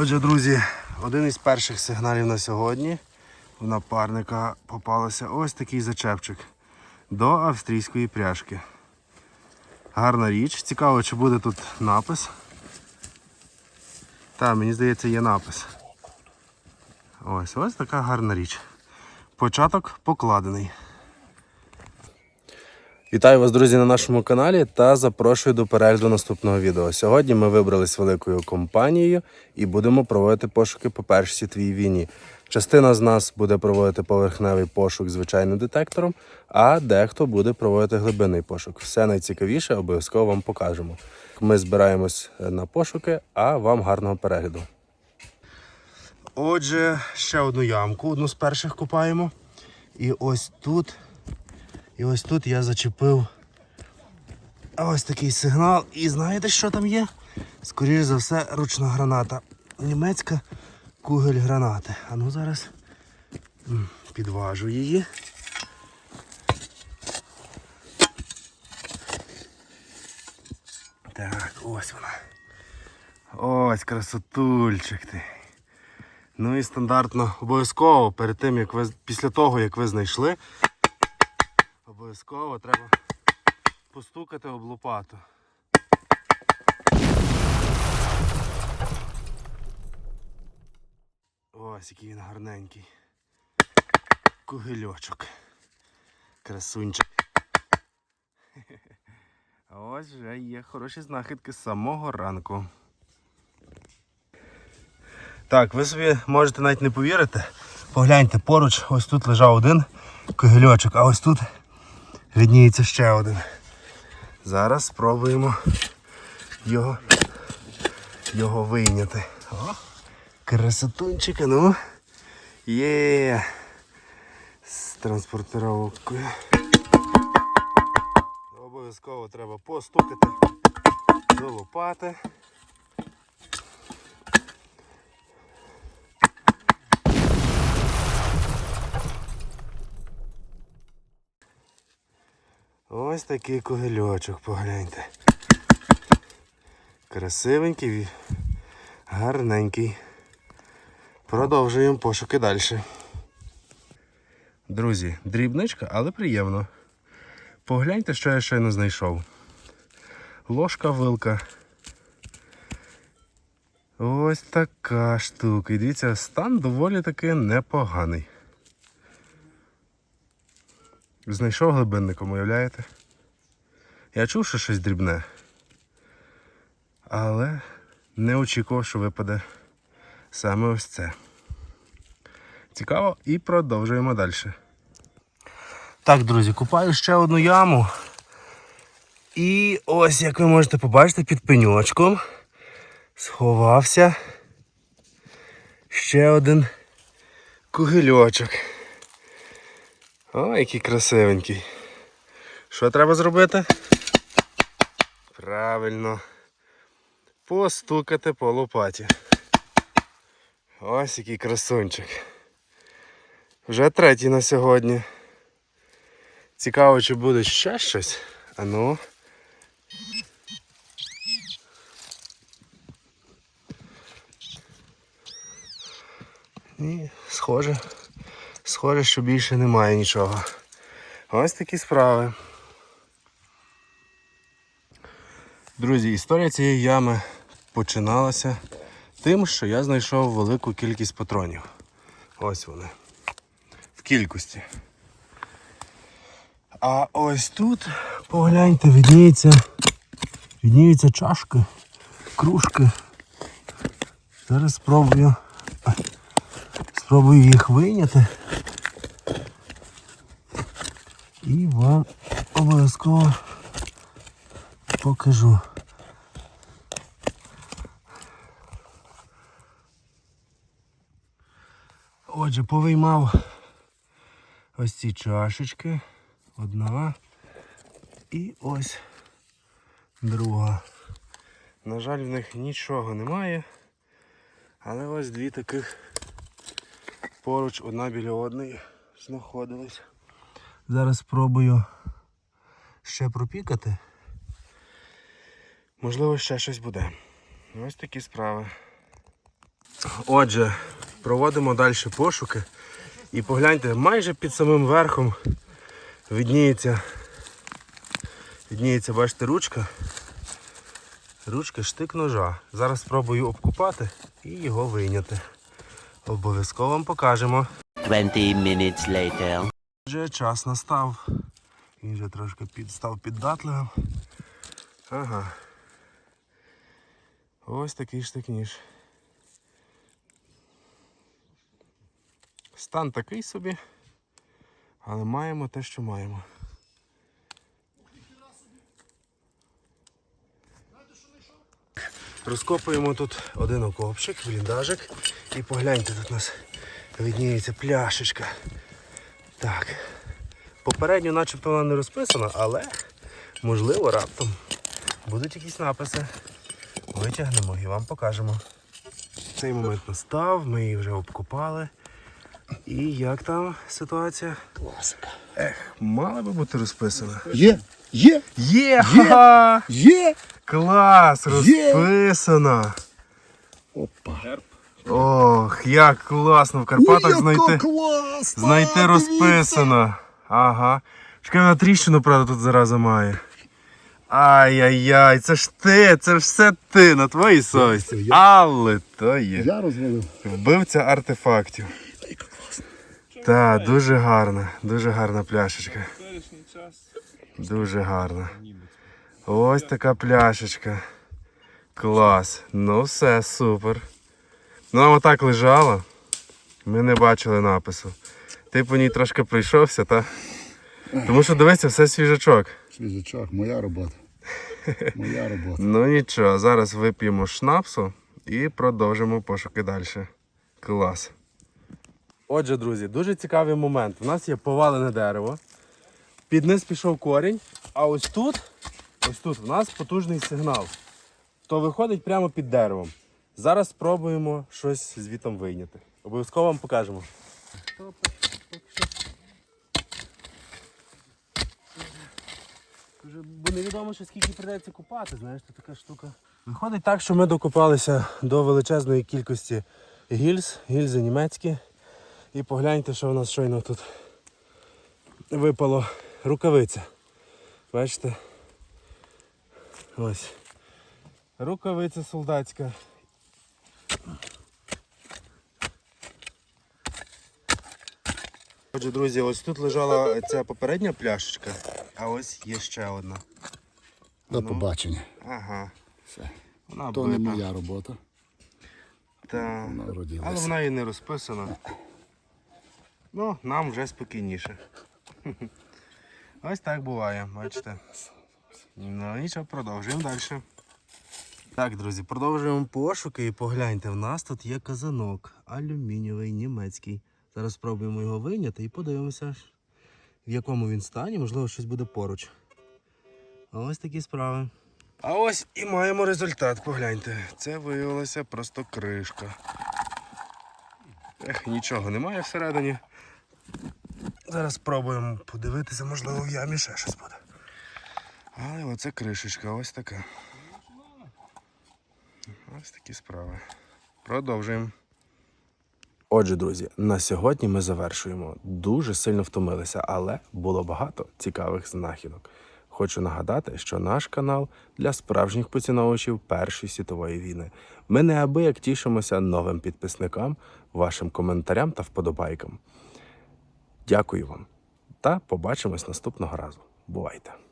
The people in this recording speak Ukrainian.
Отже, друзі, один із перших сигналів на сьогодні у напарника попалося ось такий зачепчик до австрійської пряжки. Гарна річ. Цікаво, чи буде тут напис. Так, мені здається, є напис. Ось ось така гарна річ. Початок покладений. Вітаю вас, друзі, на нашому каналі та запрошую до перегляду наступного відео. Сьогодні ми вибрались великою компанією і будемо проводити пошуки по першій світовій війні. Частина з нас буде проводити поверхневий пошук звичайним детектором, а дехто буде проводити глибинний пошук. Все найцікавіше обов'язково вам покажемо. Ми збираємось на пошуки, а вам гарного перегляду. Отже, ще одну ямку, одну з перших копаємо. І ось тут і ось тут я зачепив ось такий сигнал. І знаєте, що там є? Скоріше за все, ручна граната. Німецька кугель гранати. А ну зараз підважу її. Так, ось вона. Ось красотульчик ти. Ну і стандартно обов'язково перед тим, як ви після того, як ви знайшли, Обов'язково треба постукати об лопату. Ось який він гарненький. Кугельочок. Красунчик. Ось вже є хороші знахідки з самого ранку. Так, ви собі можете навіть не повірити. Погляньте, поруч ось тут лежав один кугельочок, а ось тут видніється ще один. Зараз спробуємо його, його вийняти. О, красотунчик, ну. Є. З транспортировкою. Обов'язково треба постукати до Ось такий когельочок, погляньте. Красивенький, гарненький. Продовжуємо пошуки далі. Друзі, дрібничка, але приємно. Погляньте, що я щойно знайшов. Ложка вилка. Ось така штука. І дивіться, стан доволі таки непоганий. Знайшов глибинником, уявляєте? Я чув, що щось дрібне. Але не очікував, що випаде саме ось це. Цікаво і продовжуємо далі. Так, друзі, купаю ще одну яму. І ось, як ви можете побачити, під пеньочком сховався ще один кугельочок. О, який красивенький. Що треба зробити? Правильно. Постукати по лопаті. Ось який красунчик. Вже третій на сьогодні. Цікаво, чи буде ще щось. А ну. Ні, схоже. Схоже, що більше немає нічого. Ось такі справи. Друзі, історія цієї ями починалася тим, що я знайшов велику кількість патронів. Ось вони. В кількості. А ось тут, погляньте, відніється, відніються чашки, кружки. Зараз спробую. Спробую їх вийняти. І вам обов'язково покажу. Отже, повиймав ось ці чашечки. Одна і ось друга. На жаль, в них нічого немає. Але ось дві таких поруч одна біля одної знаходились. Зараз спробую ще пропікати. Можливо, ще щось буде. Ось такі справи. Отже, проводимо далі пошуки. І погляньте, майже під самим верхом видніється, видніється, бачите, ручка. Ручка штик ножа. Зараз спробую обкупати і його вийняти. Обов'язково вам покажемо. 20 minutes later. Вже час настав. Він вже трошки підстав піддатливим. Ага. Ось такий штик ніж. Стан такий собі, але маємо те, що маємо. Розкопуємо тут один окопчик, бліндажик. І погляньте, тут у нас видніється пляшечка. Так. Попередньо начебто вона не розписана, але можливо раптом будуть якісь написи. Витягнемо і вам покажемо. Цей момент настав, ми її вже обкопали. І як там ситуація? Класика. Ех, мала би бути розписана. Є, є, Є! ха-ха! є. Клас! Є! Розписана! Опа. Ох, як класно в Карпатах Ой, знайти. класна, Знайти розписано. Ага. Чекай, на тріщину, правда, тут зараза має. Ай-яй-яй, це ж ти, це ж все ти на твоїй совісті. Але то є. Я розвалив. Вбивця артефактів. Так, дуже гарна, дуже гарна пляшечка. Дуже гарна. Ось така пляшечка. Клас. Ну все, супер. Ну, вона отак лежала. Ми не бачили напису. Ти по ній трошки прийшовся, та? Тому що дивися, все свіжачок. Свіжачок, моя робота. Моя робота. Ну нічого, зараз вип'ємо шнапсу і продовжимо пошуки далі. Клас. Отже, друзі, дуже цікавий момент. У нас є повалене дерево. Під низ пішов корінь, а ось тут, ось тут у нас потужний сигнал. То виходить прямо під деревом. Зараз спробуємо щось звітом вийняти. Обов'язково вам покажемо. Бо невідомо, що скільки прийдеться купати, знаєш, це така штука. Виходить так, що ми докопалися до величезної кількості гільз, гільзи німецькі. І погляньте, що в нас щойно тут випало рукавиця. Бачите? Ось. Рукавиця солдатська. Отже, друзі, ось тут лежала ця попередня пляшечка, а ось є ще одна. До побачення. Ага. Все. Вона То не моя робота. Та... Вона Але вона і не розписана. Ну, нам вже спокійніше. Ось так буває, бачите. Ну нічого, продовжуємо далі. Так, друзі, продовжуємо пошуки і погляньте, в нас тут є казанок алюмінієвий німецький. Зараз спробуємо його вийняти і подивимося, в якому він стані, можливо, щось буде поруч. Ось такі справи. А ось і маємо результат, погляньте. Це виявилася просто кришка. Ех, нічого немає всередині. Зараз спробуємо подивитися, можливо, в ямі ще щось буде. Але оце кришечка, ось така. Ось такі справи. Продовжуємо. Отже, друзі, на сьогодні ми завершуємо. Дуже сильно втомилися, але було багато цікавих знахідок. Хочу нагадати, що наш канал для справжніх поціновувачів Першої світової війни. Ми неабияк тішимося новим підписникам, вашим коментарям та вподобайкам. Дякую вам та побачимось наступного разу. Бувайте!